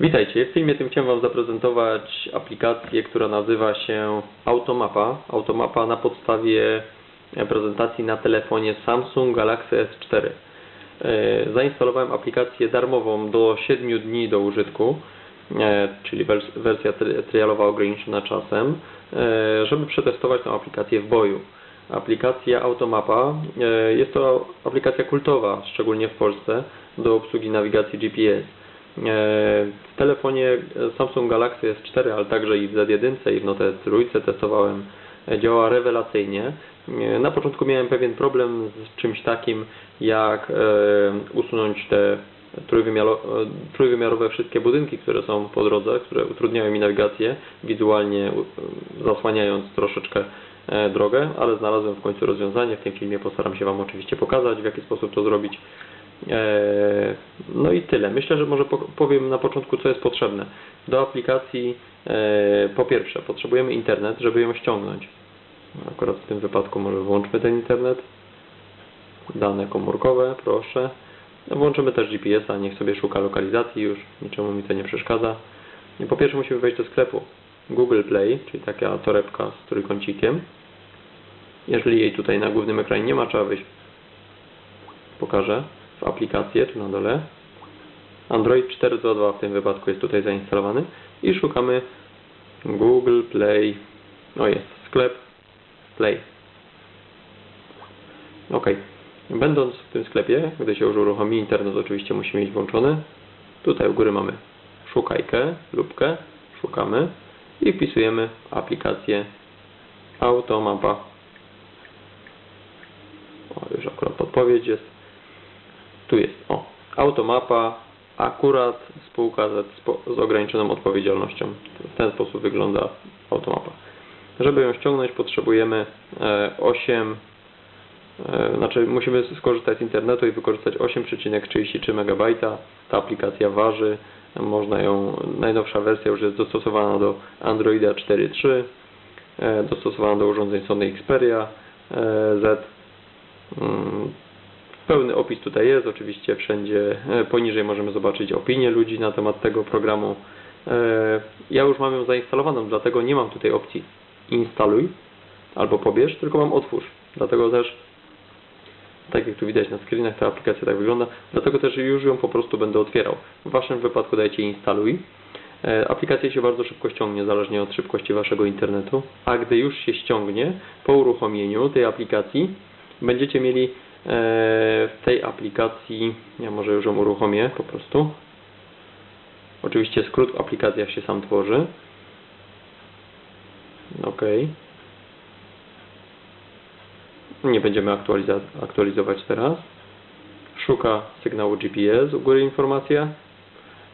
Witajcie. W filmie tym chciałem Wam zaprezentować aplikację, która nazywa się Automapa. Automapa na podstawie prezentacji na telefonie Samsung Galaxy S4. E, Zainstalowałem aplikację darmową do 7 dni do użytku, e, czyli wers- wersja tri- trialowa ograniczona czasem, e, żeby przetestować tę aplikację w boju. Aplikacja Automapa e, jest to aplikacja kultowa, szczególnie w Polsce, do obsługi nawigacji GPS. E, W telefonie Samsung Galaxy S4, ale także i w Z1 i w Note S3 testowałem, działa rewelacyjnie. E, Na początku miałem pewien problem z czymś takim, jak e, usunąć te trójwymiaro- trójwymiarowe wszystkie budynki, które są po drodze, które utrudniają mi nawigację, wizualnie zasłaniając troszeczkę drogę, ale znalazłem w końcu rozwiązanie. W tym filmie postaram się Wam oczywiście pokazać, w jaki sposób to zrobić. E, No i tyle. Myślę, że może po- powiem na początku, co jest potrzebne. Do aplikacji, e, po pierwsze, potrzebujemy internet, żeby ją ściągnąć. Akurat w tym wypadku może włączmy ten internet. Dane komórkowe, proszę. No, Włączymy też GPS-a, niech sobie szuka lokalizacji już, niczemu mi to nie przeszkadza. Po pierwsze musimy wejść do sklepu Google Play, czyli taka torebka z trójkącikiem. Jeżeli jej tutaj na głównym ekranie nie ma, trzeba wejść pokażę w aplikację tu na dole. Android 4.2 w tym wypadku jest tutaj zainstalowany i szukamy Google Play. O jest, sklep Play. Ok. Będąc w tym sklepie, gdy się już uruchomi internet, oczywiście musimy mieć włączony. Tutaj u góry mamy szukajkę, lubkę, szukamy i wpisujemy aplikację Automapa. O, już akurat podpowiedź jest. Automapa, akurat spółka z, z ograniczoną odpowiedzialnością. W ten sposób wygląda automapa. Żeby ją ściągnąć potrzebujemy e, 8, e, znaczy musimy skorzystać z internetu i wykorzystać 8,33 MB. Ta aplikacja waży, można ją, najnowsza wersja już jest dostosowana do Androida 4.3, e, dostosowana do urządzeń Sony Xperia e, Z. Pełny opis tutaj jest, oczywiście wszędzie e, poniżej możemy zobaczyć opinie ludzi na temat tego programu. E, Ja już mam ją zainstalowaną, dlatego nie mam tutaj opcji instaluj albo pobierz, tylko mam otwórz. Dlatego też, tak jak tu widać na screenach, ta aplikacja tak wygląda, dlatego też już ją po prostu będę otwierał. W Waszym wypadku dajcie instaluj. E, Aplikacja się bardzo szybko ściągnie, zależnie od szybkości Waszego internetu, a gdy już się ściągnie, po uruchomieniu tej aplikacji, będziecie mieli w tej aplikacji, ja może już ją uruchomię po prostu. Oczywiście skrót w aplikacjach się sam tworzy. OK. Nie będziemy aktualizować teraz. Szuka sygnału GPS, u góry informacja.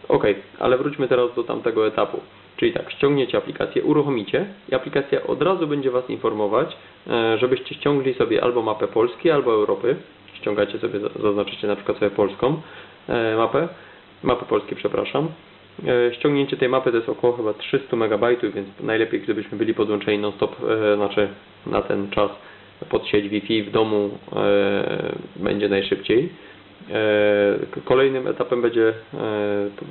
OK, ale wróćmy teraz do tamtego etapu. Czyli tak, ściągniecie aplikację, uruchomicie i aplikacja od razu będzie Was informować, e, żebyście ściągli sobie albo mapę Polski, albo Europy. Ściągacie sobie, za- zaznaczycie na przykład sobie polską e, mapę, mapę Polski, przepraszam. E, Ściągnięcie tej mapy to jest około chyba 300 MB, więc najlepiej gdybyśmy byli podłączeni non-stop, znaczy na ten czas pod sieć Wi-Fi w domu będzie najszybciej. E, Kolejnym etapem będzie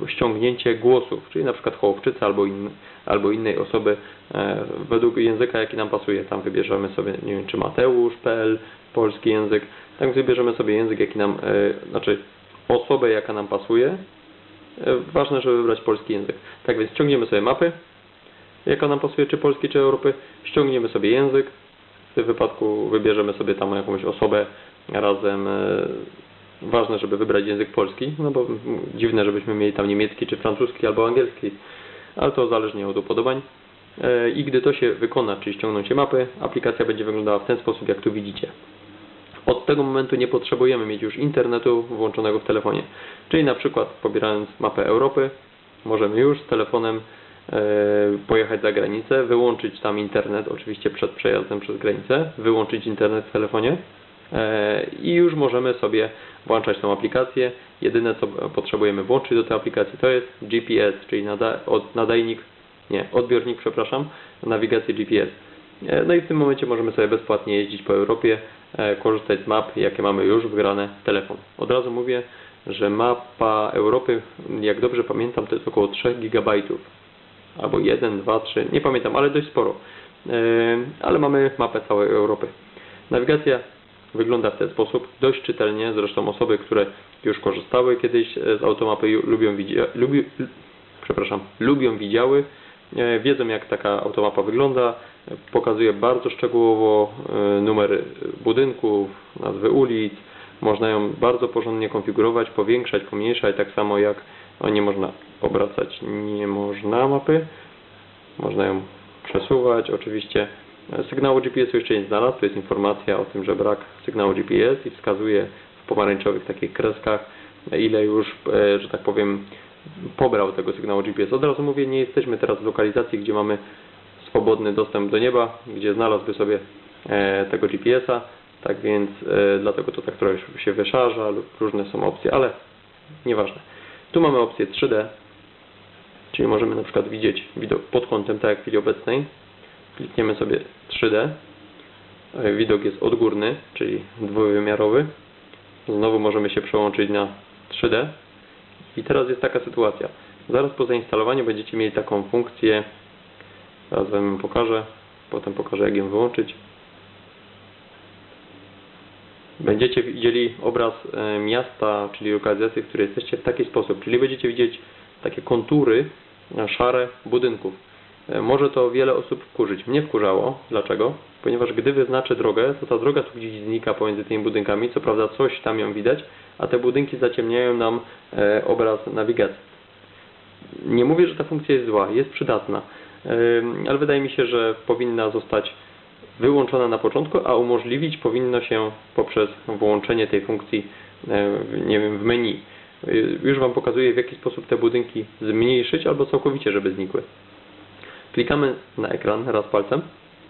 e, ściągnięcie głosów, czyli na przykład Hołowczycy albo, in, albo innej osoby e, według języka, jaki nam pasuje. Tam wybierzemy sobie, nie wiem, czy Mateusz, PL, polski język. Tak wybierzemy sobie język, jaki nam, znaczy osobę, jaka nam pasuje. Ważne, żeby wybrać polski język. Tak więc ściągniemy sobie mapy, jaka nam pasuje, czy Polski, czy Europy. Ściągniemy sobie język. W tym wypadku wybierzemy sobie tam jakąś osobę razem. Ważne, żeby wybrać język polski, no bo dziwne, żebyśmy mieli tam niemiecki, czy francuski, albo angielski, ale to zależnie od upodobań. E, I gdy to się wykona, czyli ściągnięcie mapy, aplikacja będzie wyglądała w ten sposób, jak tu widzicie. Od tego momentu nie potrzebujemy mieć już internetu włączonego w telefonie. Czyli na przykład pobierając mapę Europy, możemy już z telefonem e, pojechać za granicę, wyłączyć tam internet, oczywiście przed przejazdem przez granicę, wyłączyć internet w telefonie i już możemy sobie włączać tą aplikację. Jedyne co potrzebujemy włączyć do tej aplikacji to jest GPS, czyli nada, od, nadajnik, nie, odbiornik, przepraszam, nawigacji GPS. E, No i w tym momencie możemy sobie bezpłatnie jeździć po Europie, e, korzystać z map, jakie mamy już wgrane w telefon. Od razu mówię, że mapa Europy, jak dobrze pamiętam, to jest około 3 GB. Albo 1, 2, 3, nie pamiętam, ale dość sporo. Ale mamy mapę całej Europy. Nawigacja wygląda w ten sposób, dość czytelnie, zresztą osoby, które już korzystały kiedyś e, z automapy lubią, widzia, lubi, przepraszam, lubią widziały, e, wiedzą jak taka automapa wygląda, pokazuje bardzo szczegółowo e, numery budynków, nazwy ulic, można ją bardzo porządnie konfigurować, powiększać, pomniejszać, tak samo jak o, nie można obracać, nie można mapy, można ją przesuwać. Oczywiście sygnału GPS jeszcze nie znalazł, to jest informacja o tym, że brak sygnału GPS i wskazuje w pomarańczowych takich kreskach, ile już, e, że tak powiem, pobrał tego sygnału GPS. Od razu mówię, nie jesteśmy teraz w lokalizacji, gdzie mamy swobodny dostęp do nieba, gdzie znalazłby sobie e, tego GPS-a, tak więc e, dlatego to tak trochę się wyszarza lub różne są opcje, ale nieważne. Tu mamy opcję 3D, czyli możemy na przykład widzieć widok pod kątem tak jak w chwili obecnej. Klikniemy sobie 3D. E, Widok jest odgórny, czyli dwuwymiarowy. Znowu możemy się przełączyć na 3D. I teraz jest taka sytuacja. Zaraz po zainstalowaniu będziecie mieli taką funkcję. Zaraz Wam pokażę. Potem pokażę jak ją wyłączyć. Będziecie widzieli obraz e, miasta, czyli lokalizacji, w której jesteście w taki sposób. Czyli będziecie widzieć takie kontury e, szare budynków. E, Może to wiele osób wkurzyć. Mnie wkurzało. Dlaczego? Ponieważ gdy wyznaczę drogę, to ta droga tu gdzieś znika pomiędzy tymi budynkami. Co prawda coś tam ją widać, a te budynki zaciemniają nam e, obraz nawigacji. Nie mówię, że ta funkcja jest zła, jest przydatna, Ym, ale wydaje mi się, że powinna zostać wyłączona na początku, a umożliwić powinno się poprzez włączenie tej funkcji e, nie wiem, w menu. Już Wam pokazuję w jaki sposób te budynki zmniejszyć albo całkowicie, żeby znikły. Klikamy na ekran raz palcem,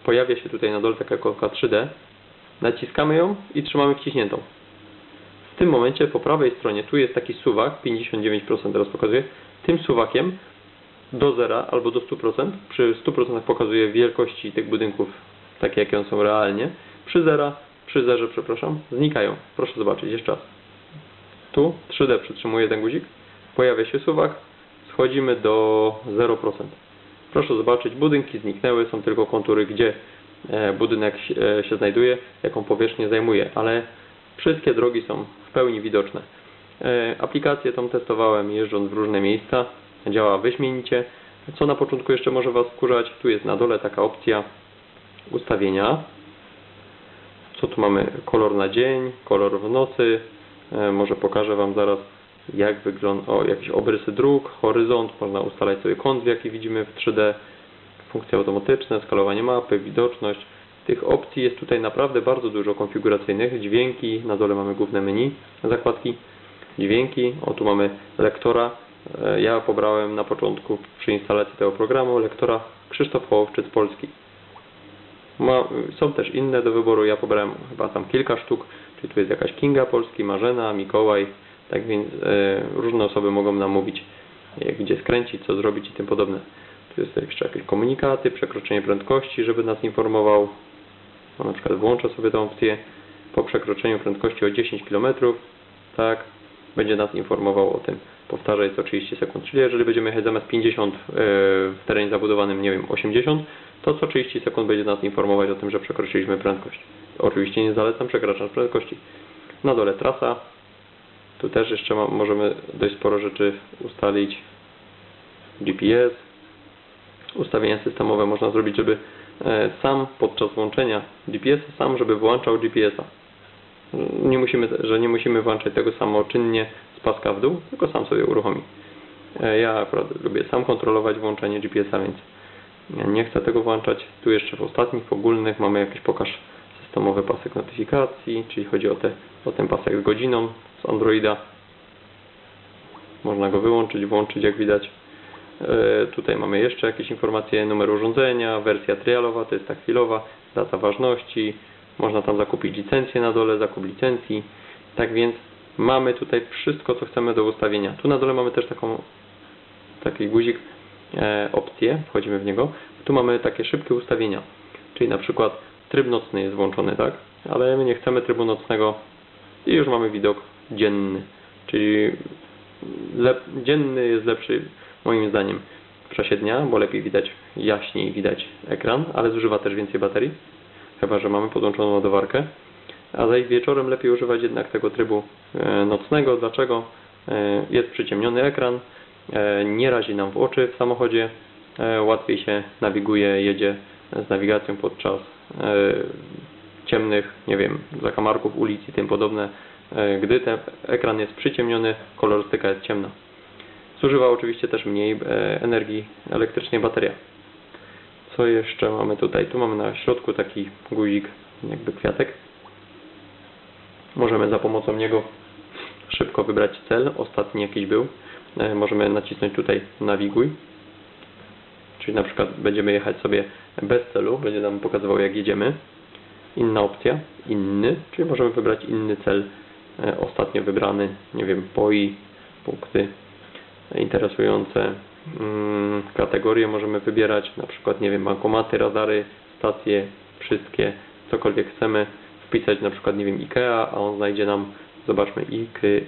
pojawia się tutaj na dole taka ikonka 3D, naciskamy ją i trzymamy wciśniętą. W tym momencie po prawej stronie tu jest taki suwak, 59% teraz pokazuje, tym suwakiem do zera albo do 100%, przy 100% pokazuje wielkości tych budynków takie jakie one są realnie, przy zera, przy zerze przepraszam, znikają. Proszę zobaczyć jeszcze raz. Tu 3D przytrzymuje ten guzik, pojawia się suwak, schodzimy do 0%. Proszę zobaczyć, budynki zniknęły, są tylko kontury, gdzie e, budynek się- e, się znajduje, jaką powierzchnię zajmuje, ale wszystkie drogi są w pełni widoczne. E, Aplikację tą testowałem jeżdżąc w różne miejsca, działa wyśmienicie. Co na początku jeszcze może Was wkurzać, tu jest na dole taka opcja ustawienia. Co tu mamy? Kolor na dzień, kolor w nocy. Może pokażę Wam zaraz jak wygląda, o jakieś obrysy dróg, horyzont, można ustalać sobie kąt, jaki widzimy w 3D, funkcje automatyczne, skalowanie mapy, widoczność. Tych opcji jest tutaj naprawdę bardzo dużo konfiguracyjnych. Dźwięki, na dole mamy główne menu, zakładki, dźwięki, o tu mamy lektora. E, Ja pobrałem na początku przy instalacji tego programu lektora Krzysztof Hołowczyc Polski. Ma, są też inne do wyboru, ja pobrałem chyba tam kilka sztuk, czyli tu jest jakaś Kinga Polski, Marzena, Mikołaj, tak więc e, różne osoby mogą nam mówić, gdzie skręcić, co zrobić i tym podobne. Tu jest jeszcze jakieś komunikaty, przekroczenie prędkości, żeby nas informował. No, na przykład włączę sobie tę opcję po przekroczeniu prędkości o 10 km, tak, będzie nas informował o tym. Powtarzaj co 30 sekund, czyli jeżeli będziemy jechać zamiast 50 e, w terenie zabudowanym, nie wiem, 80, to co 30 sekund będzie nas informować o tym, że przekroczyliśmy prędkość. Oczywiście nie zalecam przekraczać prędkości. Na dole trasa. Tu też jeszcze ma, możemy dość sporo rzeczy ustalić. GPS. Ustawienia systemowe można zrobić, żeby e, sam podczas włączenia GPS-a, sam żeby włączał GPS-a. Nie musimy, że nie musimy włączać tego samoczynnie z paska w dół, tylko sam sobie uruchomi. E, Ja akurat lubię sam kontrolować włączenie GPS-a, więc nie chcę tego włączać. Tu jeszcze w ostatnich, w ogólnych mamy jakiś pokaż systemowy pasek notyfikacji, czyli chodzi o, te, o ten pasek z godziną z Androida. Można go wyłączyć, włączyć jak widać. E, Tutaj mamy jeszcze jakieś informacje, numer urządzenia, wersja trialowa, to jest ta chwilowa, data ważności, można tam zakupić licencję na dole, zakup licencji. Tak więc mamy tutaj wszystko, co chcemy do ustawienia. Tu na dole mamy też taką, taki guzik, e, opcję, wchodzimy w niego. Tu mamy takie szybkie ustawienia, czyli na przykład tryb nocny jest włączony, tak? Ale my nie chcemy trybu nocnego i już mamy widok dzienny. Czyli dzienny jest lepszy moim zdaniem w czasie dnia, bo lepiej widać, jaśniej widać ekran, ale zużywa też więcej baterii, chyba że mamy podłączoną ładowarkę. A zaś wieczorem lepiej używać jednak tego trybu e, nocnego. Dlaczego? E, Jest przyciemniony ekran, e, nie razi nam w oczy w samochodzie, łatwiej się nawiguje, jedzie z nawigacją podczas ciemnych, nie wiem, zakamarków ulic i tym podobne. E, Gdy ten ekran jest przyciemniony, kolorystyka jest ciemna. Zużywa oczywiście też mniej e, energii elektrycznej bateria. Co jeszcze mamy tutaj? Tu mamy na środku taki guzik, jakby kwiatek. Możemy za pomocą niego szybko wybrać cel. Ostatni jakiś był. E, Możemy nacisnąć tutaj nawiguj. Czyli na przykład będziemy jechać sobie bez celu, będzie nam pokazywał jak jedziemy. Inna opcja, inny, czyli możemy wybrać inny cel, ostatnio wybrany, nie wiem, POI, punkty interesujące. Mm, kategorie możemy wybierać, na przykład, nie wiem, bankomaty, radary, stacje, wszystkie, cokolwiek chcemy, wpisać na przykład, nie wiem, IKEA, a on znajdzie nam, zobaczmy, IKEA,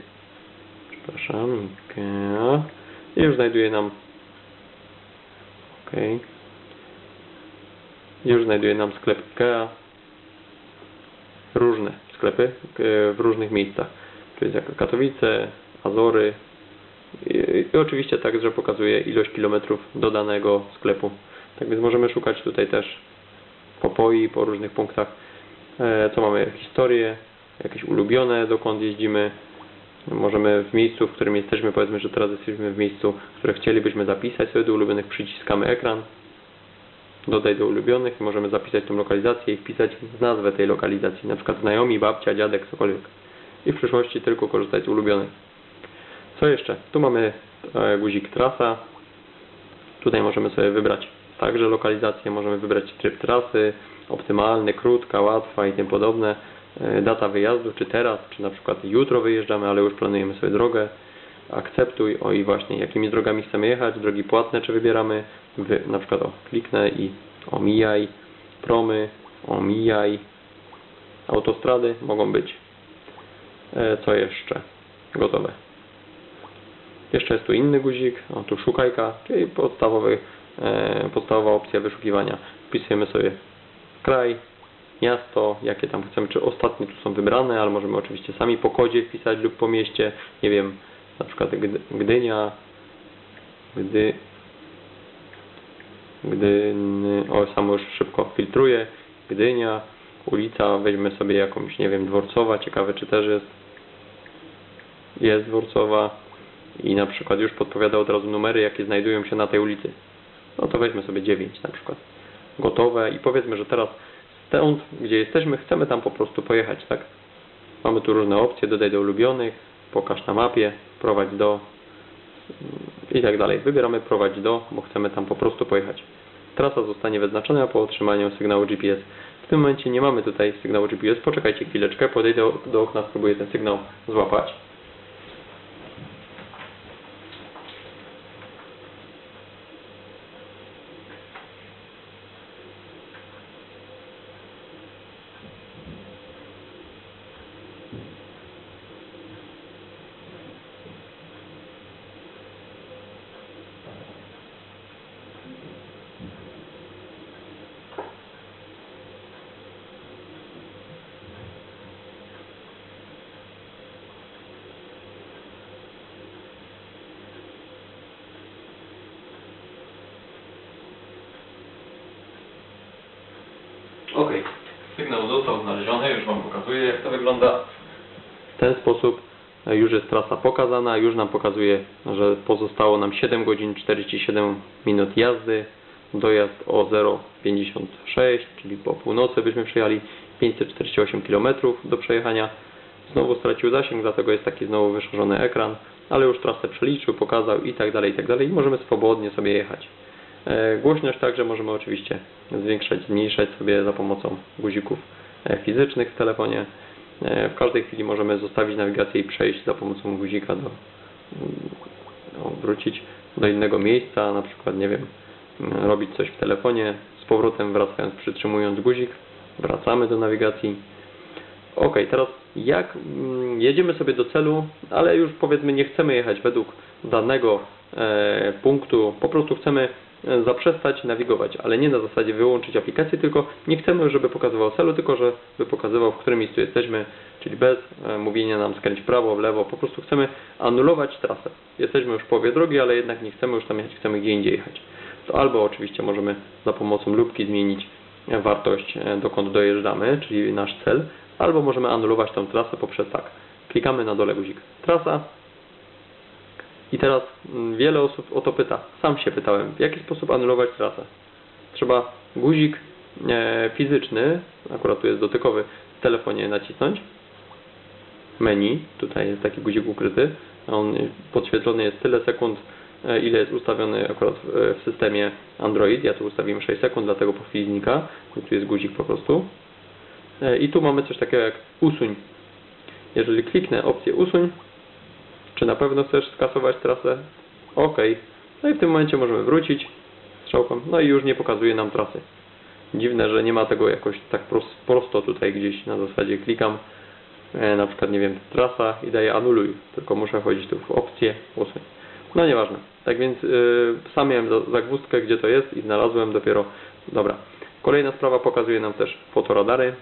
przepraszam, IKEA i już znajduje nam, ok, już znajduje nam sklep IKEA, różne sklepy e, w różnych miejscach, jest jak Katowice, Azory, i, oczywiście także pokazuje ilość kilometrów do danego sklepu. Tak więc możemy szukać tutaj też po POI, po różnych punktach. E, co mamy? Historię, jakieś ulubione, dokąd jeździmy. Możemy w miejscu, w którym jesteśmy, powiedzmy, że teraz jesteśmy w miejscu, które chcielibyśmy zapisać sobie do ulubionych, przyciskamy ekran, dodaj do ulubionych i możemy zapisać tą lokalizację i wpisać nazwę tej lokalizacji, na przykład znajomi, babcia, dziadek, cokolwiek. I w przyszłości tylko korzystać z ulubionych. Co jeszcze? Tu mamy e, guzik trasa. Tutaj możemy sobie wybrać także lokalizację, możemy wybrać tryb trasy, optymalny, krótka, łatwa i tym podobne. E, Data wyjazdu, czy teraz, czy na przykład jutro wyjeżdżamy, ale już planujemy sobie drogę. Akceptuj, o i właśnie jakimi drogami chcemy jechać, drogi płatne czy wybieramy, Wy, na przykład o, kliknę i omijaj, promy, omijaj, autostrady mogą być. E, Co jeszcze? Gotowe. Jeszcze jest tu inny guzik, o tu szukajka, czyli podstawowy, e, podstawowa opcja wyszukiwania. Wpisujemy sobie kraj, miasto, jakie tam chcemy, czy ostatnie tu są wybrane, ale możemy oczywiście sami po kodzie wpisać lub po mieście, nie wiem, na przykład Gdy- Gdynia, Gdy, Gdyny, o samo już szybko filtruję, Gdynia, ulica, weźmy sobie jakąś, nie wiem, dworcowa, ciekawe czy też jest, jest dworcowa, i na przykład już podpowiada od razu numery, jakie znajdują się na tej ulicy. No to weźmy sobie 9 na przykład. Gotowe. I powiedzmy, że teraz stąd, gdzie jesteśmy, chcemy tam po prostu pojechać, tak? Mamy tu różne opcje, dodaj do ulubionych, pokaż na mapie, prowadź do i tak dalej. Wybieramy prowadź do, bo chcemy tam po prostu pojechać. Trasa zostanie wyznaczona po otrzymaniu sygnału GPS. W tym momencie nie mamy tutaj sygnału GPS. Poczekajcie chwileczkę, podejdę do okna, spróbuję ten sygnał złapać. Ok, sygnał został znaleziony, już Wam pokazuję jak to wygląda. W ten sposób e, już jest trasa pokazana, już nam pokazuje, że pozostało nam 7 godzin 47 minut jazdy, dojazd o 0,56, czyli po północy byśmy przejechali 548 km do przejechania. Znowu stracił zasięg, dlatego jest taki znowu wyszarzony ekran, ale już trasę przeliczył, pokazał i tak dalej, i tak dalej możemy swobodnie sobie jechać. E, Głośność także możemy oczywiście zwiększać, zmniejszać sobie za pomocą guzików e, fizycznych w telefonie. E, W każdej chwili możemy zostawić nawigację i przejść za pomocą guzika do mm, no, wrócić do innego miejsca, na przykład nie wiem, mm, robić coś w telefonie, z powrotem wracając, przytrzymując guzik, wracamy do nawigacji. Ok, teraz jak mm, jedziemy sobie do celu, ale już powiedzmy nie chcemy jechać według danego punktu, po prostu chcemy zaprzestać nawigować, ale nie na zasadzie wyłączyć aplikację, tylko nie chcemy, żeby pokazywał celu, tylko żeby pokazywał, w którym miejscu jesteśmy, czyli bez e, mówienia nam skręć w prawo, w lewo, po prostu chcemy anulować trasę. Jesteśmy już w połowie drogi, ale jednak nie chcemy już tam jechać, chcemy gdzie indziej jechać. To albo oczywiście możemy za pomocą lubki zmienić e, wartość, e, dokąd dojeżdżamy, czyli nasz cel, albo możemy anulować tą trasę poprzez tak. Klikamy na dole guzik trasa i teraz mm, wiele osób o to pyta. Sam się pytałem, w jaki sposób anulować trasę. Trzeba guzik e, fizyczny, akurat tu jest dotykowy, w telefonie nacisnąć. Menu, tutaj jest taki guzik ukryty. On podświetlony jest tyle sekund, e, ile jest ustawiony akurat w, e, w systemie Android. Ja tu ustawiłem 6 sekund, dlatego po chwili znika. Tu jest guzik po prostu. I tu mamy coś takiego jak usuń. Jeżeli kliknę opcję usuń, czy na pewno chcesz skasować trasę? OK. No i w tym momencie możemy wrócić strzałką, no i już nie pokazuje nam trasy. Dziwne, że nie ma tego jakoś tak pros- prosto tutaj gdzieś na zasadzie klikam, e, na przykład nie wiem, trasa i daję anuluj, tylko muszę chodzić tu w opcję usuń. No nieważne. Tak więc yy, sam miałem za- zagwozdkę, gdzie to jest i znalazłem dopiero. Dobra. Kolejna sprawa pokazuje nam też fotoradary.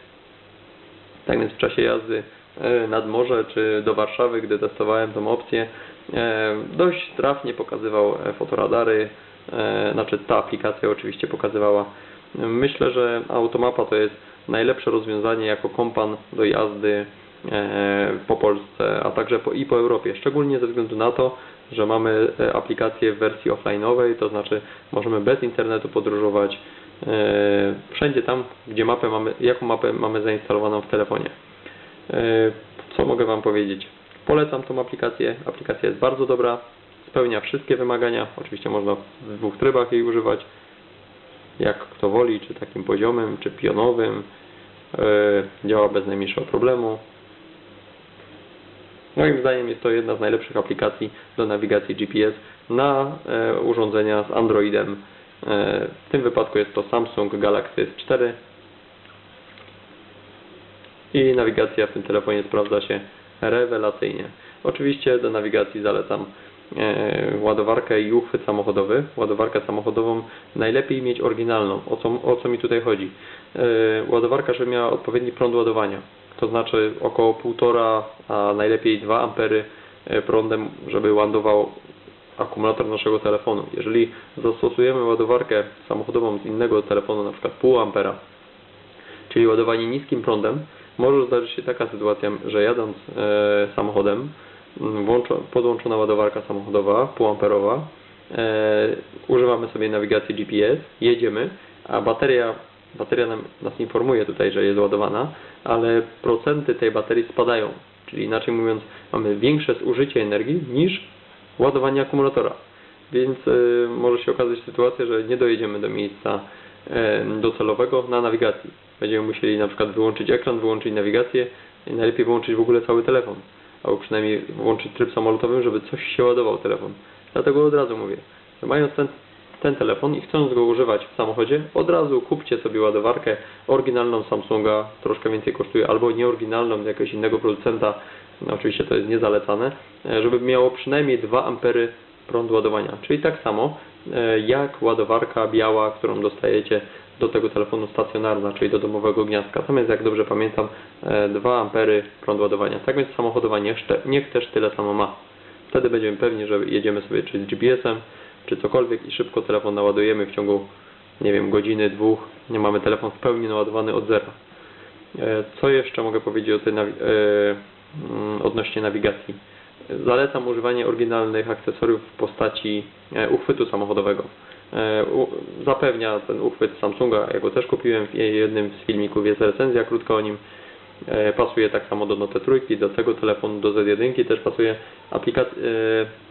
Tak więc w czasie jazdy nad morze czy do Warszawy, gdy testowałem tą opcję, e, dość trafnie pokazywał e, fotoradary, e, znaczy ta aplikacja oczywiście pokazywała. Myślę, że Automapa to jest najlepsze rozwiązanie jako kompan do jazdy e, po Polsce, a także po, i po Europie, szczególnie ze względu na to, że mamy e, aplikację w wersji offline'owej, to znaczy możemy bez internetu podróżować e, wszędzie tam, gdzie mapę mamy, jaką mapę mamy zainstalowaną w telefonie. E, Co mogę Wam powiedzieć? Polecam tą aplikację. Aplikacja jest bardzo dobra, spełnia wszystkie wymagania. Oczywiście można w dwóch trybach jej używać, jak kto woli, czy takim poziomym, czy pionowym. E, Działa bez najmniejszego problemu. Moim zdaniem jest to jedna z najlepszych aplikacji do nawigacji GPS na e, urządzenia z Androidem. W tym wypadku jest to Samsung Galaxy S4 i nawigacja w tym telefonie sprawdza się rewelacyjnie. Oczywiście do nawigacji zalecam e, ładowarkę i uchwyt samochodowy. Ładowarkę samochodową najlepiej mieć oryginalną. O co, o co mi tutaj chodzi? E, ładowarka, żeby miała odpowiedni prąd ładowania. To znaczy około 1,5, a najlepiej 2 ampery e, prądem, żeby ładował akumulator naszego telefonu. Jeżeli zastosujemy ładowarkę samochodową z innego telefonu, na przykład pół ampera, czyli ładowanie niskim prądem, może zdarzyć się taka sytuacja, że jadąc e, samochodem, podłączona ładowarka samochodowa, półamperowa, e, używamy sobie nawigacji GPS, jedziemy, a bateria, bateria nam, nas informuje tutaj, że jest ładowana, ale procenty tej baterii spadają, czyli inaczej mówiąc, mamy większe zużycie energii niż ładowanie akumulatora. Więc y, może się okazać sytuacja, że nie dojedziemy do miejsca docelowego na nawigacji. Będziemy musieli na przykład wyłączyć ekran, wyłączyć nawigację i najlepiej wyłączyć w ogóle cały telefon. Albo przynajmniej włączyć tryb samolotowy, żeby coś się ładował telefon. Dlatego od razu mówię, że mając ten, ten telefon i chcąc go używać w samochodzie, od razu kupcie sobie ładowarkę oryginalną Samsunga, troszkę więcej kosztuje, albo nieoryginalną z jakiegoś innego producenta, no, oczywiście to jest niezalecane, e, żeby miało przynajmniej 2 ampery prąd ładowania. Czyli tak samo e, jak ładowarka biała, którą dostajecie do tego telefonu stacjonarna, czyli do domowego gniazdka. Tam jest, jak dobrze pamiętam, e, 2 ampery prąd ładowania. Tak więc samochodowa niech, niech też tyle samo ma. Wtedy będziemy pewni, że jedziemy sobie czy z GPS-em, czy cokolwiek i szybko telefon naładujemy w ciągu, nie wiem, godziny, dwóch. Nie mamy telefon w pełni naładowany od zera. E, Co jeszcze mogę powiedzieć o tej nawi- e, mm, odnośnie nawigacji? Zalecam używanie oryginalnych akcesoriów w postaci e, uchwytu samochodowego. E, Zapewnia ten uchwyt Samsunga, ja go też kupiłem w jednym z filmików, jest recenzja krótka o nim. E, Pasuje tak samo do Note trójki, do tego telefonu, do Z1 też pasuje. Aplikac-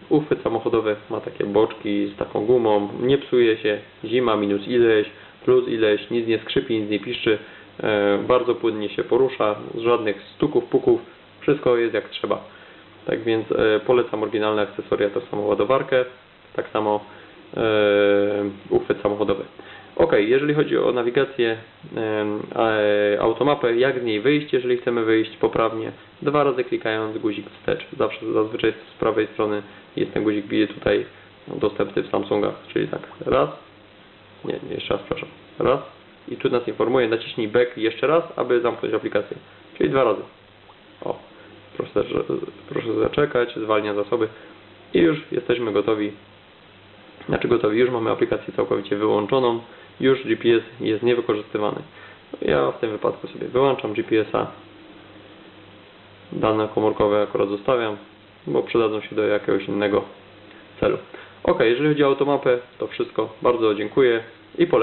uchwyt samochodowy ma takie boczki z taką gumą, nie psuje się, zima minus ileś, plus ileś, nic nie skrzypi, nic nie piszczy, bardzo płynnie się porusza, żadnych stuków, puków, wszystko jest jak trzeba. Tak więc e, polecam oryginalne akcesoria, to samo ładowarkę, tak samo e, uchwyt samochodowy. Ok, jeżeli chodzi o nawigację, e, automapę, jak z niej wyjść, jeżeli chcemy wyjść poprawnie, dwa razy klikając guzik wstecz. Zawsze, zazwyczaj z prawej strony jest ten guzik bije tutaj dostępny w Samsungach, czyli tak, raz, nie, nie, jeszcze raz, przepraszam, raz i tu nas informuje, naciśnij back jeszcze raz, aby zamknąć aplikację, czyli dwa razy. O, proszę, proszę zaczekać, zwalnia zasoby i już jesteśmy gotowi znaczy gotowi, już mamy aplikację całkowicie wyłączoną, już GPS jest niewykorzystywany. Ja w tym wypadku sobie wyłączam GPS-a, dane komórkowe akurat zostawiam, bo przydadzą się do jakiegoś innego celu. Ok, jeżeli chodzi o automapę, to wszystko. Bardzo dziękuję i polecam.